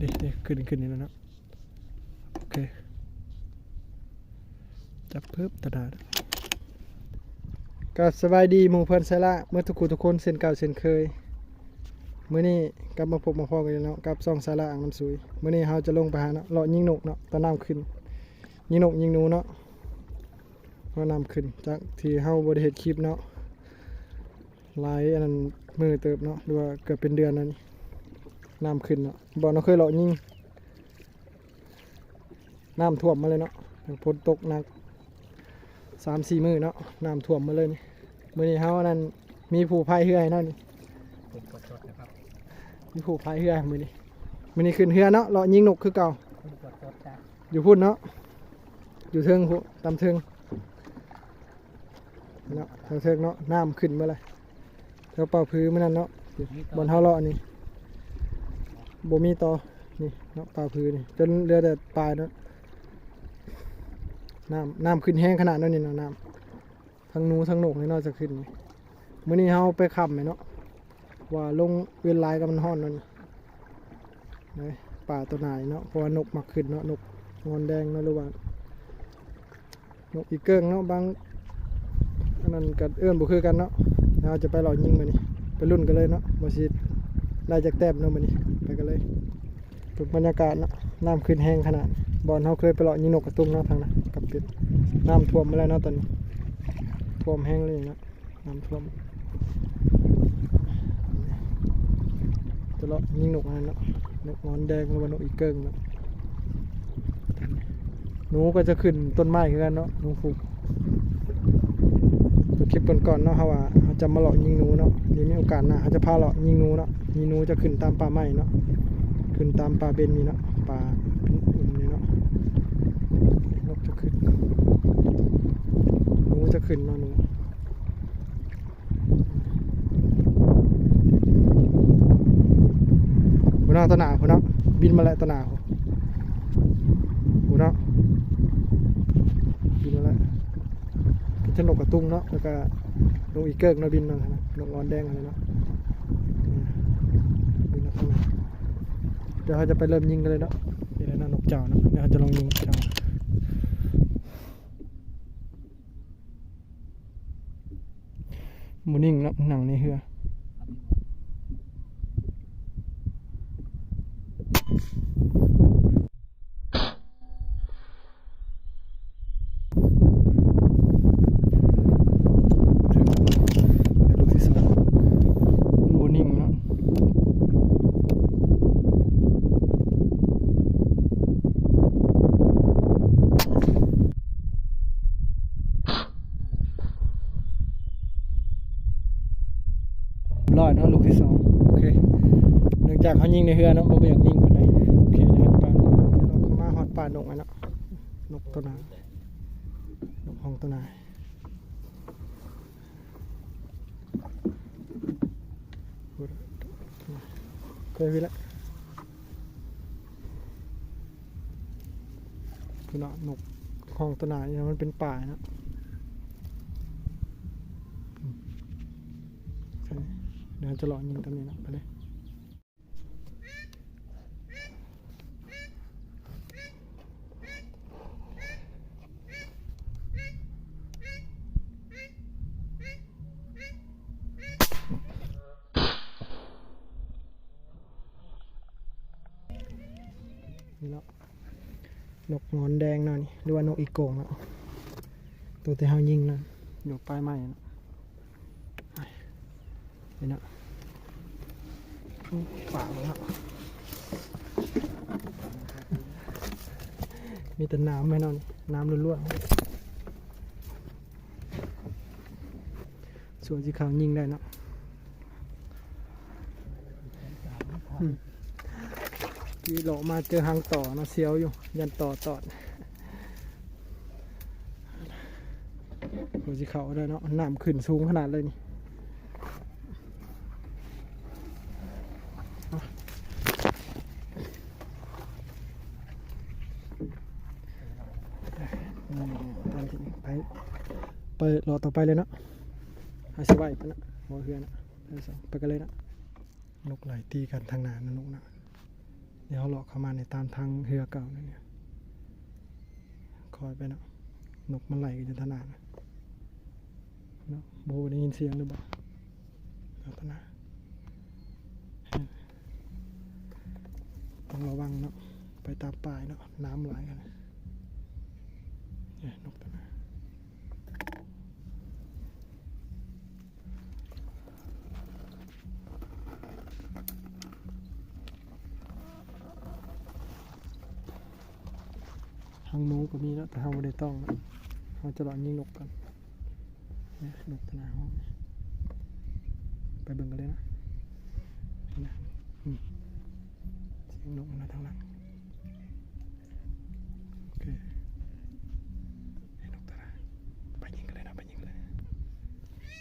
เด็ดขึ้นขึ้นนี่แล้วนะโอเคจับเพิ่มตะดาดก็สบายดีหมู่เพื่อนไซละเมื่อทุกคนทุกคนเส้นเก่าเส้นเคยเมื้อนี้กลับมาพบมาพอกันแล้วเนาะกับซ่องสาระอ่างน้ำสุยเมื้อนี้เราจะลงไปหาเนาะเลาะยิงนกเนาะตอนน้ำขึ้นยิงนกยิงนูเนาะเรานำขึ้นจากที่เฮาบ่ได้เฮ็ดคลิปเนาะหลายอันนั้นมือเติบเนาะหรือว่าเกือบเป็นเดือนแล้วนี่ น้ำขึ้นเนาะบ่เราเคยเลาะยิงน้ำท่วมมาเลยเนาะฝนตกหนักสามสี่มื้อเนาะน้ำท่วมมาเลยนี่มื้อนี้เฮาอันนั้นมีผู้พายเรือให้เนาะนี่คุณกดสดนะครับมีผู้พายเรือมื้อนี้มื้อนี้ขึ้นเรือเนาะเลาะยิงนกคือเก่าคุณกดสดจ้ะอยู่พุ่นเนาะอยู่เทิงพุ่นตำเทิงเนาะทางเทิงเนาะน้ำขึ้นเมื่อไรแถวเป่าพื้นมื่อนั้นเนาะบนเฮาเลาะนี่ บ่มีต่อนี่เนาะป่าพื้นนี่จนเหลือแต่ปลายเนาะน้ำน้ำขึ้นแห้งขนาดนั้นนี่เนาะน้ำทั้งนูทั้งหนกนี่เนาะจะขึ้นนี่มื้อนี้เฮาไปขับไหมเนาะว่าลงเวลายกับมันฮ้อนนั่นนี่ป่าตัวไหนายเนาะเพราะว่านกมักขึ้นเนาะนกงอนแดงเนาะหรือว่านกอีเกิ้งเนาะบางอันนั้นกัเอื้อนบ่คือกันเนาะเราจะไปหล่อยิงมานี่ไปรุ่นกันเลยเนาะบ่สิได้จากแต้มเนาะมานี่ ไปกันเลยฝึกบรรยากาศนะน้ำขึ้นแห้งขนาดบอนเฮาเคยไปหล่อยิงนกกระตุ้มนาะทางนั้นกับป็ดน้ำท่วมมาแล้วเนาะตอนนี้ท่วมแห้งเลยนะน้ำท่วมจะเลาะยิงนกอันนั้นเนาะนกงอนแดงหรือว่านกอีเกิ้งเนาะหนูก็จะขึ้นต้นไม้คือกันเนาะหนูฟูกตัวคลิปก่อนๆเนาะเขาว่าเขาจะมาหลอกยิงหนูเนาะนี่มีโอกาสนะเขาจะพาหลอกยิงหนูเนาะ มีนูจะขึ้นตามป่าไม้เนาะขึ้นตามป่าเบนมีเนาะป่าเป็นอุ่มนี่เนาะนกจะขึ้นหนูจะขึ้นเนาะหนูหัวหน้าตะหนาหัวหน้าบินมาแล้วตะหนาหัวหน้าบินมาแล้วเป็นชนกกระตุ้งเนาะแล้วก็นกอีเกิร์กเนาะบินมาแล้วนะนกงอนแดงอะไรเนาะบินมาทางไหน เดี๋ยวเขาจะไปเริ่มยิงกันเลยเนาะนี่แหละนะนกเจ้าเนาะเดี๋ยวเขาจะลองยิงเจ้าหมูนิ่งเนาะหนังในเหือเดี๋ยวลูกที่สองหมูนิ่งเนาะ รอดเนาะลูกที่สองโอเคเนื่องจากเขายิงในเรือเนาะมันไม่อยากยิงคนใดโอเคเดี๋ยวเราจะไปเราเข้ามาฮอดป่าหนกอันเนาะนกตัวหนา นกห้องตัวหนาเคยพี่ละคือเนาะนกห้องตัวหนาเนี่ยมันเป็นป่าเนาะ ใช่ เดี๋ยวจะลองยิงตรงนี้นะไปเลยนี่เนาะนกงอนแดงเนาะนี่หรือว่านกอีโก่งเนาะตัวที่เขายิงนะอยู่ปลายไม้เนาะนี่นะ ฝาแล้วมีแต่น้ำไหมนอนน้ำล้วนๆส่วนสีขาวยิงได้เนาะอืมที่หลอกมาเจอหางต่อนะเสียวอยู่ ยันต่อตอดส่วนสีขาวได้เนาะน้ำขึ้นสูงขนาดเลยนี่ อืมตามที่ไปไป รอต่อไปเลยนะหาสบายไปนะหัวเฮือนะไปกันเลยนะนกไหลตีกันทางหนานะนกนะเดี๋ยวเราเลาะเข้ามาในตามทางเรือเก่านั่นเนี่ยคอยไปนะนกมันไหลกันจนถนานะเนาะโบได้ยินเสียงหรือเปล่าลักษณะต้องระวังเนาะไปตามป่ายเนาะน้ำไหลกันนะเนี่ยนกตัวนั้นทางหนูก็มีแล้วแต่เราไม่ได้ต้องเราจะลองยิงนกกันนี่นกตนั้นห้องไปเบิ่งกันเลยนะนี่นะเสียงนกมาทางหลังโอเคนกตัวนั้นไปยิงกันเลยนะไปยิงกันเลย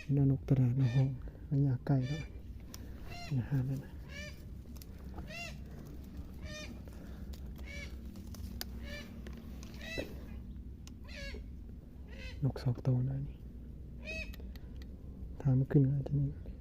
นี่นะนกตนั้นในห้องมันอยากไก่แล้วอย่าห้าเลยนะนกสองตัวนะนี่ทาไม่ขึ้นอ yoksa hafta oynayayım. Tamam gün geldi.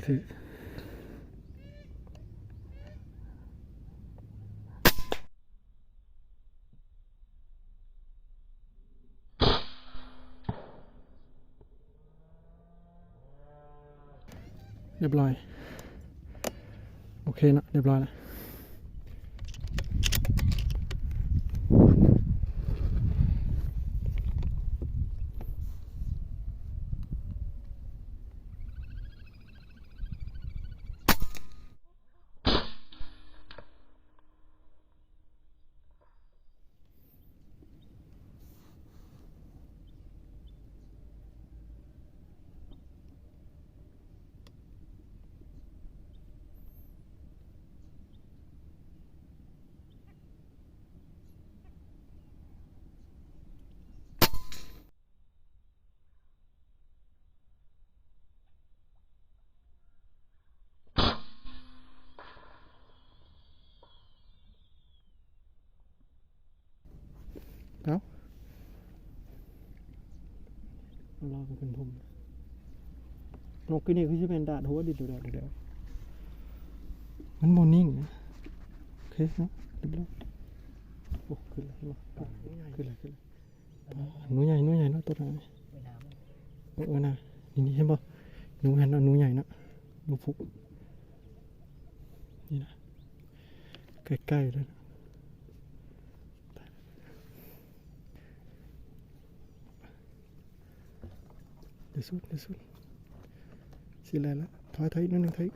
มดที่เรียบร้อย โอเคนะเรียบร้อยแล้ว เอาเอาลองขึ้นทุ่มนกกินนี่คือจะเป็นดาดหัวดิดเดี๋ยวเดี๋ยวเดี๋ยวมันโมนิ่งนะโอเคเนาะเรียบร้อยโอ้ขึ้นเลยขึ้นเลยขึ้นเลยหนูใหญ่หนูใหญ่เนาะตัวไหนเวลามันเออเออนะนี่นี่เห็นป่ะหนูเห็นเนาะหนูใหญ่เนาะหนูฟุกนี่นะใกล้ๆเลยนะ เดี๋ยวสุดเดี๋ยวสุดสิอะไรละถอยถอยนิดนึงถอย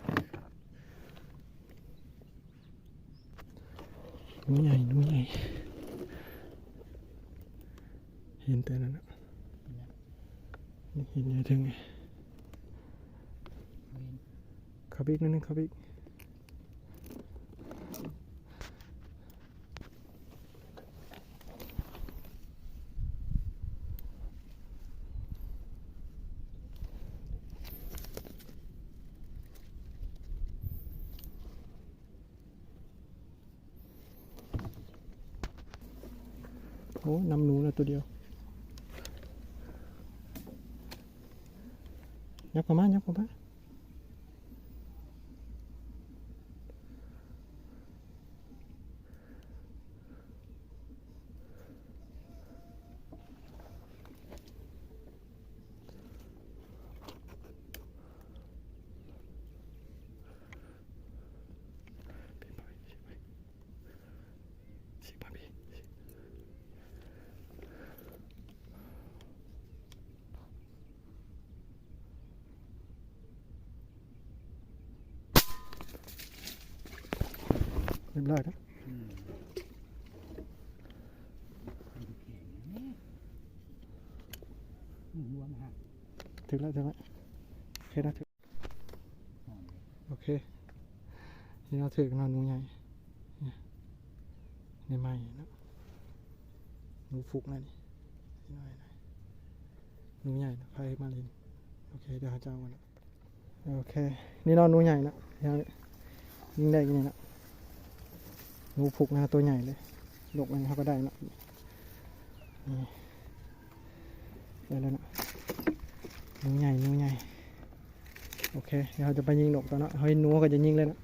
หนูใหญ่หนูใหญ่เห็นแต่นั้นนะ นี่เห็นใหญ่ถึงไง เวน ขับอีกนิดนึงขับอีก โอ้นำหนูนะตัวเดียวยับเข้ามายับเข้ามา บร้อยแล้วอืมอืมหัวมาฮะถึงแล้วถึงแล้วโอเคนะถึงหอมเลยโอเคนี่เราถึงนอนหนูใหญ่เนี่ยในไม้เนาะหนูฟุกนั่นนี่น้อยนะหนูใหญ่นะไฟมาลินโอเคเดี๋ยวหาเจ้าก่อนนะโอเค นี่นอนหนูใหญ่นะยังยิงได้ยังไงนะ หนูฟุกนะตัวใหญ่เลยลกมันเขาก็ได้นะได้แล้วนะนูใหญ่นูใหญ่ โอเค เดี๋ยวเราจะไปยิงนกตอนนั้นเฮ้ยนูก็จะยิงเลยนะ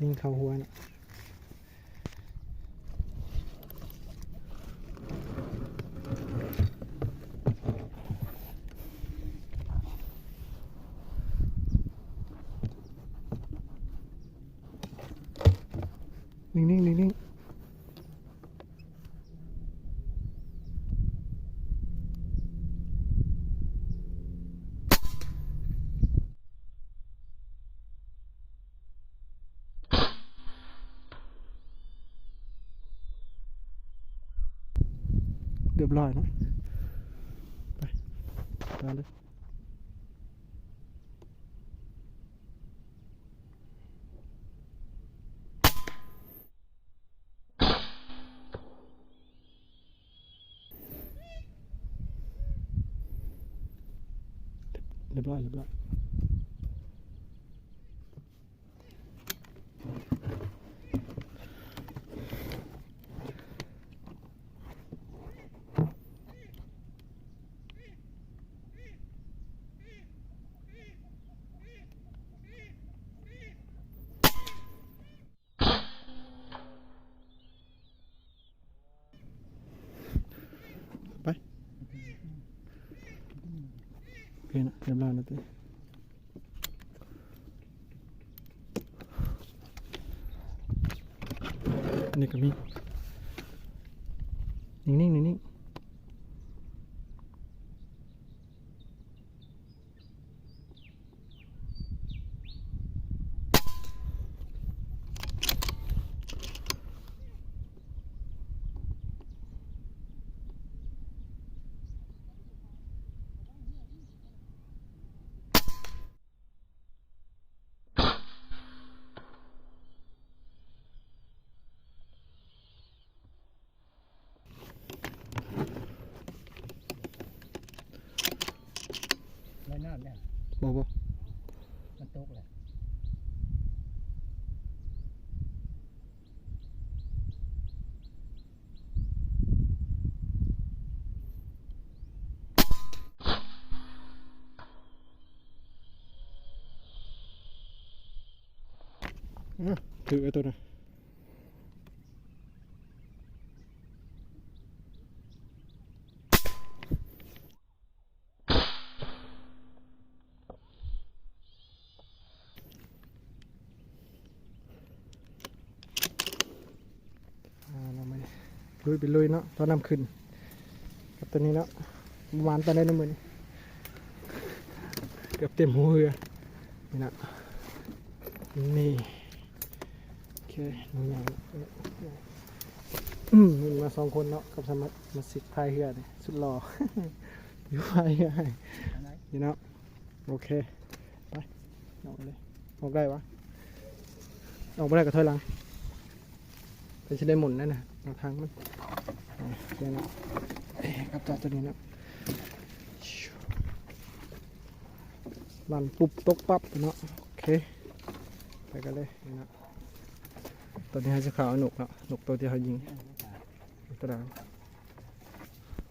ยิงเข่าหัวนะ เรียบร้อยเนาะไปมาเลยเรียบร้อยเรียบร้อยโอเคนะเรียบร้อยนะตี อันนี้ก็มี นิ่งๆนิ่งๆงแล้วน้ำเนี่ย บ่บ่ มันตกเลยถือไอ้ตัวนะอ่าเราไม่ ลุยไปลุยเนาะตอนน้ำขึ้นกับตัวนี้เนาะประมาณตอนได้น้ำมือนี่เกือบเต็มหัวเรือนี่นะนี่โอเคหนูใหญ่อืมมันมาสองคนเนาะกับสมัครมาสิกพายเรือนี่สุดหล่ออยู่พายเรือนี่เนาะโอเคไปออกเลยออกได้วะออกไม่ได้ก็ถอยหลังไปจะได้หมุนนั่นนะ เอาทางมันอ่าโอเคเนะเอ๊ะกับจับตัวนี้นะลั่นปุ๊บตกปั๊บเนาะโอเคไปกันเลยนี่เนะตัวนี้ให้จะขาวหนุกเนาะหนุกตัวที่เขายิงตัวดาว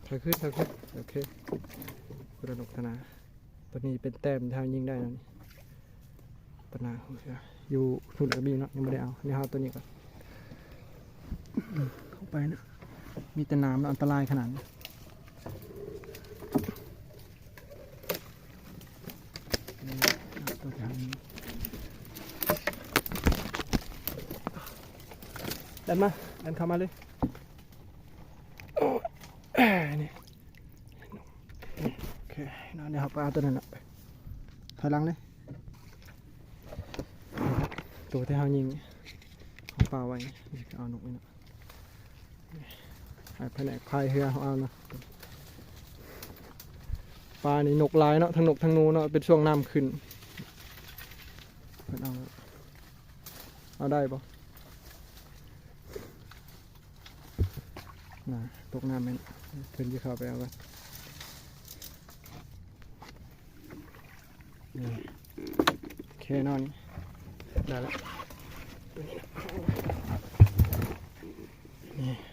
ถอยขึ้นถอยขึ้นโอเคกระหนกธนาตัวนี้เป็นแต้มที่เขายิงได้นะนี่ปนาอยู่ทุนกระบี่เนาะยังไม่ได้เอานี่เอาตัวนี้ก่อน เข้าไปนะ มีแต่น้ำแล้วอันตรายขนาดนี้นี่เอาตัวที่เขายิงดันมาดันเข้ามาเลยโอ้เนี่โอเคนอนเดี๋ยวเขาไปเอาตัวนั้นไปถอยหลังเลย ตัวที่เฮายิงเอาปลาไว้เอานกนี่เนาะไอ้ แผนกพายเรือเขาเอาเนาะปลานี่นกลายเนาะทั้งนกทั้งนูเนาะเป็นช่วงน้ำขึ้นเพิ่นเอาเอาได้ปะน่ะตกน้ำไหมเพิ่นจะเข้าไปเอากันนี่โอเคนอนได้แล้วนี่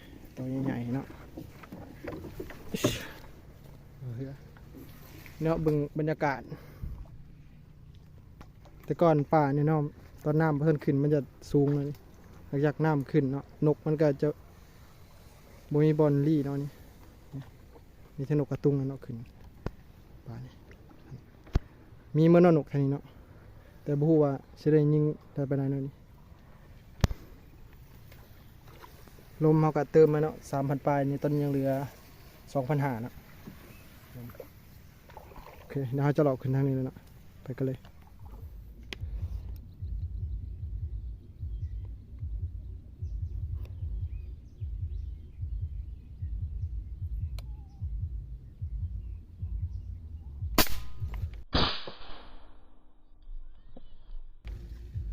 เนาะเนาะบึงบรรยากาศ แต่ก่อนป่าเนี่ยเนาะตอนน้ำเพิ่นขึ้นมันจะสูงเลยหลังจากน้ำขึ้นเนาะนกมันก็จะบ่มีบอลลี่เนาะนี่มีแต่นกกระตุ้งเนาะขึ้นป่านี่มีเมื่อนนกแค่นี้เนาะแต่บูว่าสิได้ยิงได้ไปไหนเนาะนี่ ลมเฮาก็เติมมาเนาะ3,000ปลายนี่ตอนยังเหลือ2,500เนานะโอเคเดี๋ยวเราจะเลาะขึ้นทางนี้เลยเนาะไปกันเลย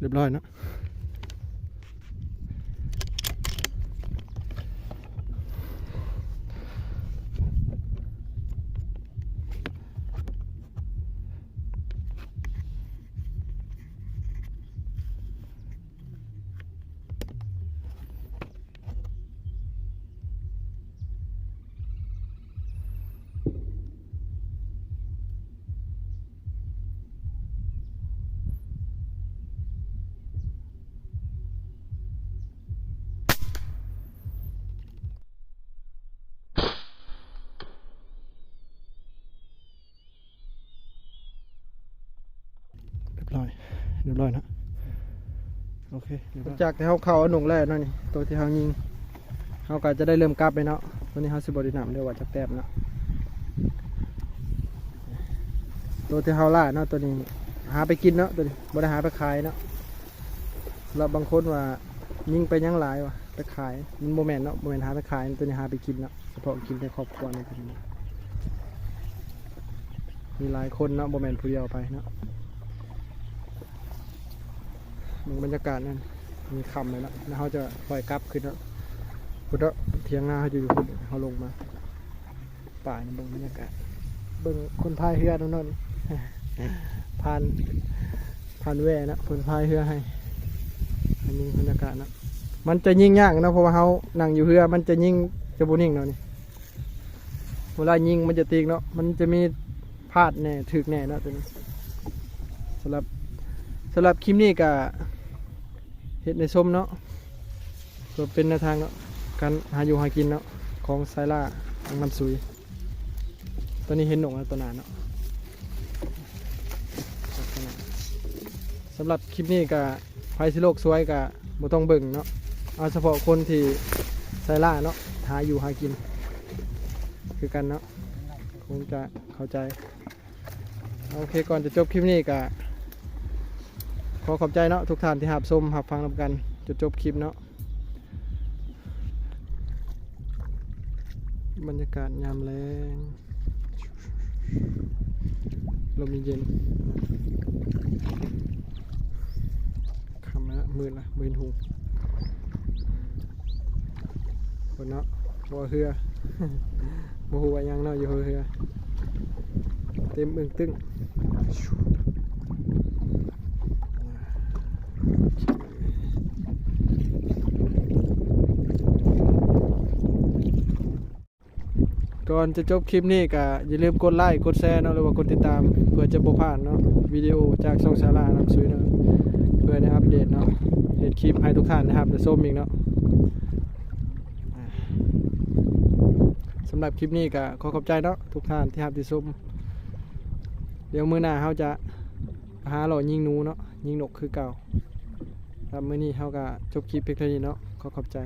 เรียบร้อยนะ เรียบร้อยนะโอเคเจากที่เขาเข้าอาหนุ่งแรกนาะนี่ตัวที่เขายิงเขาก็จะได้เริ่มกลับไปเนาะตัวนี้เขาสิบไดินำเรียกว่าจักแต้มเนาะตัวที่เขาล่าเนาะตัวนี้ หาไปกินเนาะตัวนี้บ่ได้หาไปขายเนาะสำหรับางคนว่ายิงไปยังหลายว่ะไปขายมันโมแมนเนาะโมแมนหาไปขายตัวนี้หาไปกินเนาะเฉพาะกินในครอบครัวในตัวนี้มีหลายคนเนาะโมแมนผู้เดียวไปเนาะ มึงบรรยากาศนั่นมีคำเลยนะแล้วเขาจะปล่อยกลับขึ้นแล้วพุทธเทียงหน้าเขาอยู่พุ่นเขาลงมา ป่านี่เบิ่งบรรยากาศ เบิ่งคนพายเรือนั่นนั่นผ่านผ่านแว่นะคนพายเรือให้อันนี้บรรยากาศนะมันจะยิ่งยากนะเพราะว่าเขานั่งอยู่เรือมันจะยิ่งจะบุนิ่งเนาะนี่เวลายิงมันจะตีกเนาะมันจะมีพลาดแน่ถึกแน่นะตัวนี้สำหรับสำหรับคลิปนี้ก็ เห็ดในส้มเนาะก็เป็นแนวทางเนาะการหาอยู่หากินเนาะของไซล่าทางน้ำซุย ตอนนี้เห็นหนกแล้วตัวหนาเนาะสำหรับคลิปนี้ก็ไฟสิโลกสวยก็บ่ต้องเบิ่งเนาะเอาเฉพาะคนที่ไซล่าเนาะหาอยู่หากิน คือกันเนาะคงจะเข้าใจ โอเคก่อนจะจบคลิปนี้ก็ ขอขอบใจเนาะทุกท่านที่หับชมหับฟังนำกันจนจบคลิปเนาะบรรยากาศยามแรงลมเย็นคำละมืดละมืดหูคนเนาะบัวเฮือบัวหัวยังเนาะอยู่เฮือเต็มเอึงตึ้ง ก่อนจะจบคลิปนี้ก็อย่าลืมกดไลค์กดแชร์เนาะหรือว่ากดติดตามเพื่อจะบ่พลาดเนาะวิดีโอจากช่องสาราน้ำซุยเนาะเพื่อได้อัปเดตเนาะเห็นคลิปให้ทุกท่านนะครับจะส้มอีกเนาะสำหรับคลิปนี้ก็ขอขอบใจเนาะทุกท่านที่รับที่ส้มเดี๋ยวมื้อหน้าเขาจะหาหล่อยิงนูเนาะยิงนกคือเก่าครับมื้อนี้เขาก็จบคลิปเพียงเท่านี้เนาะขอขอบใจ